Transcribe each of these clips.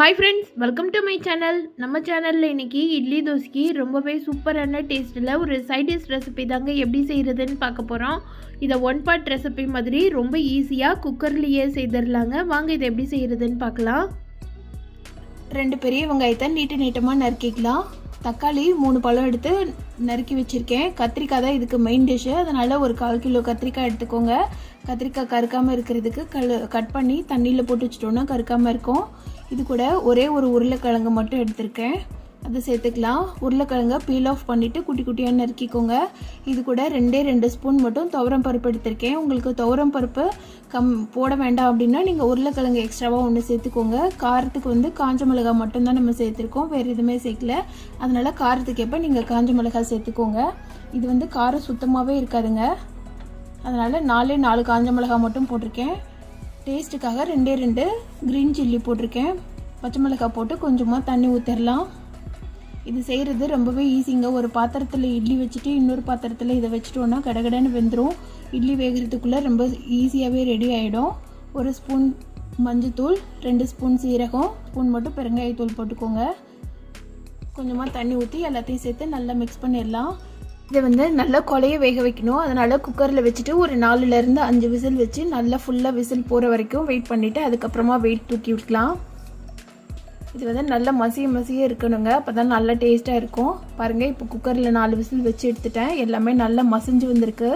Hi friends welcome to my channel நம்ம சேனலில் இன்றைக்கி இட்லி தோசைக்கு ரொம்பவே சூப்பரான டேஸ்ட்டில் ஒரு சைடிஷ் ரெசிபி தாங்க எப்படி செய்கிறதுன்னு பார்க்க போகிறோம் இதை ஒன் பார்ட் ரெசிபி மாதிரி ரொம்ப ஈஸியாக குக்கர்லேயே செய்திடலாங்க வாங்க இதை எப்படி செய்கிறதுன்னு பார்க்கலாம். ரெண்டு பெரிய வெங்காயத்தை நீட்டு நீட்டமாக நறுக்கிக்கலாம். தக்காளி மூணு பழம் எடுத்து நறுக்கி வச்சுருக்கேன். கத்திரிக்காய் தான் இதுக்கு மெயின் டிஷ்ஷு அதனால் ஒரு கால் கிலோ கத்திரிக்காய் எடுத்துக்கோங்க. கத்திரிக்காய் கருக்காமல் இருக்கிறதுக்கு கல் கட் பண்ணி தண்ணியில் போட்டு வச்சிட்டோன்னா கருக்காமல் இருக்கும். இது கூட ஒரே ஒரு உருளைக்கிழங்கு மட்டும் எடுத்திருக்கேன். அதை சேர்த்துக்கலாம். உருளைக்கிழங்க பீல் ஆஃப் பண்ணிவிட்டு குட்டி குட்டியாக நறுக்கிக்கோங்க. இது கூட ரெண்டே ரெண்டு ஸ்பூன் மட்டும் துவரம் பருப்பு எடுத்திருக்கேன். உங்களுக்கு துவரம் பருப்பு கம் போட வேண்டாம் அப்படின்னா நீங்கள் உருளைக்கிழங்கு எக்ஸ்ட்ராவாக ஒன்று சேர்த்துக்கோங்க. காரத்துக்கு வந்து காஞ்ச மிளகா மட்டும்தான் நம்ம சேர்த்துருக்கோம். வேறு எதுவுமே சேர்க்கல. அதனால் காரத்துக்கு எப்போ நீங்கள் காஞ்ச மிளகா சேர்த்துக்கோங்க. இது வந்து காரம் சுத்தமாகவே இருக்காதுங்க. அதனால் நாலே நாலு காஞ்ச மிளகா மட்டும் போட்டிருக்கேன். டேஸ்ட்டுக்காக ரெண்டே ரெண்டு க்ரீன் சில்லி போட்டிருக்கேன். பச்சை மிளகா போட்டு கொஞ்சமாக தண்ணி ஊற்றிடலாம் இது செய்கிறது ரொம்பவே ஈஸிங்க. ஒரு பாத்திரத்தில் இட்லி வச்சுட்டு இன்னொரு பாத்திரத்தில் இதை வச்சுட்டோன்னா கடகடன்னு வெந்துடும் இட்லி வேகிறதுக்குள்ளே ரொம்ப ஈஸியாகவே ரெடி ஆகிடும் ஒரு ஸ்பூன் மஞ்சத்தூள் ரெண்டு ஸ்பூன் சீரகம் ஸ்பூன் மட்டும் பெருங்காயத்தூள் போட்டுக்கோங்க. கொஞ்சமாக தண்ணி ஊற்றி எல்லாத்தையும் சேர்த்து நல்லா மிக்ஸ் பண்ணிடலாம். இதை வந்து நல்லா கொலைய வேக வைக்கணும். அதனால் குக்கரில் வச்சுட்டு ஒரு நாலுலேருந்து அஞ்சு விசில் வச்சு நல்லா ஃபுல்லாக விசில் போகிற வரைக்கும் வெயிட் பண்ணிவிட்டு அதுக்கப்புறமா வெயிட் தூக்கி விட்டுக்கலாம். இது வந்து நல்லா மசிய மசிய இருக்கணுங்க. அப்போ தான் நல்லா டேஸ்ட்டாக இருக்கும். பாருங்கள் இப்போ குக்கரில் நாலு விசில் வச்சு எடுத்துட்டேன். எல்லாமே நல்லா மசிஞ்சு வந்திருக்கு.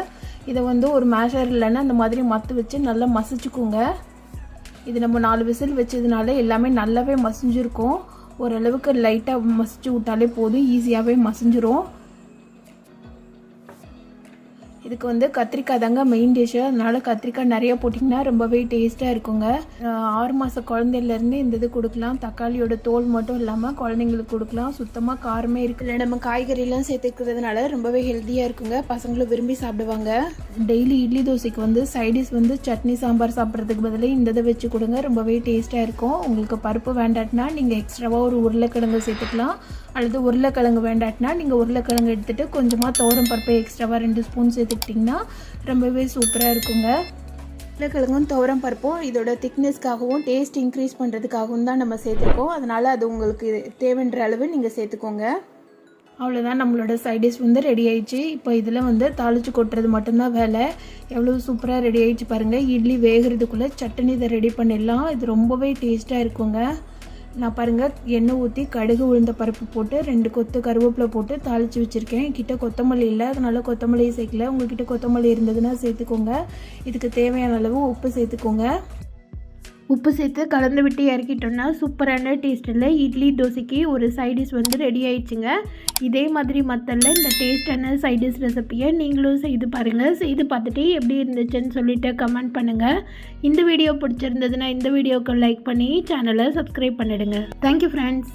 இதை வந்து ஒரு மேஷர் இல்லைன்னா அந்த மாதிரி மத்து வச்சு நல்லா மசிச்சுக்கோங்க. இது நம்ம நாலு விசில் வச்சதுனால எல்லாமே நல்லாவே மசிஞ்சிருக்கும். ஓரளவுக்கு லைட்டாக மசிச்சு விட்டாலே போதும் ஈஸியாகவே மசிஞ்சிரும். இதுக்கு வந்து கத்திரிக்காய் தாங்க மெயின் டிஷ்ஷு அதனால கத்திரிக்காய் நிறைய போட்டிங்கன்னா ரொம்பவே டேஸ்ட்டாக இருக்குங்க. ஆறு மாத குழந்தையிலேருந்து இந்த இது கொடுக்கலாம். தக்காளியோட தோல் மட்டும் இல்லாமல் குழந்தைங்களுக்கு கொடுக்கலாம். சுத்தமாக காரமே இருக்குல்ல நம்ம காய்கறிலாம் சேர்த்துக்கிறதுனால ரொம்பவே ஹெல்த்தியாக இருக்குங்க. பசங்களும் விரும்பி சாப்பிடுவாங்க. டெய்லி இட்லி தோசைக்கு வந்து சைடிஷ் வந்து சட்னி சாம்பார் சாப்பிட்றதுக்கு பதிலாக இந்த இதை வச்சு கொடுங்க. ரொம்பவே டேஸ்ட்டாக இருக்கும். உங்களுக்கு பருப்பு வேண்டாட்டினா நீங்கள் எக்ஸ்ட்ராவாக ஒரு உருளைக்கிழங்கு சேர்த்துக்கலாம். அல்லது உருளைக்கிழங்கு வேண்டாட்டினா நீங்கள் உருளைக்கிழங்கு எடுத்துகிட்டு கொஞ்சமாக துவரம் பருப்பு எக்ஸ்ட்ராவாக ரெண்டு ஸ்பூன் சேர்த்துக்கிட்டிங்கன்னா ரொம்பவே சூப்பராக இருக்குங்க. உருளைக்கிழங்கும் துவரம் பருப்பும் இதோட திக்னஸ்க்காகவும் டேஸ்ட் இன்க்ரீஸ் பண்ணுறதுக்காகவும் தான் நம்ம சேர்த்துருக்கோம். அதனால் அது உங்களுக்கு தேவைன்ற அளவு நீங்கள் சேர்த்துக்கோங்க. அவ்வளோதான் நம்மளோட சைடிஷ் வந்து ரெடி ஆயிடுச்சு. இப்போ இதில் வந்து தாளிச்சு கொட்டுறது மட்டும்தான் வேலை. எவ்வளோ சூப்பராக ரெடி ஆயிடுச்சு பாருங்கள் இட்லி வேகிறதுக்குள்ளே சட்னி இதை ரெடி பண்ணிடலாம். இது ரொம்பவே டேஸ்ட்டாக இருக்குங்க. நான் பாருங்கள் எண்ணெய் ஊற்றி கடுகு உளுந்த பருப்பு போட்டு ரெண்டு கொத்து கருவேப்பிலை போட்டு தாளித்து வச்சுருக்கேன். கிட்ட கொத்தமல்லி இல்லை அதனால் கொத்தமல்லியும் சேர்க்கல. உங்கள்கிட்ட கொத்தமல்லி இருந்ததுன்னா சேர்த்துக்கோங்க. இதுக்கு தேவையான அளவு உப்பு சேர்த்துக்கோங்க. உப்பு சேர்த்து கலந்து விட்டு இறக்கிட்டோம்னா சூப்பரான டேஸ்ட்டில் இட்லி தோசைக்கு ஒரு சைடிஷ் வந்து ரெடி ஆயிடுச்சுங்க. இதே மாதிரி மத்தல்ல இந்த டேஸ்டான சைடிஷ் ரெசிப்பியை நீங்களும் செய்து பாருங்கள் செய்து பார்த்துட்டு எப்படி இருந்துச்சுன்னு சொல்லிட்டு கமெண்ட் பண்ணுங்கள் இந்த வீடியோ பிடிச்சிருந்ததுன்னா இந்த வீடியோக்கு லைக் பண்ணி சேனலை சப்ஸ்கிரைப் பண்ணிடுங்க. Thank you friends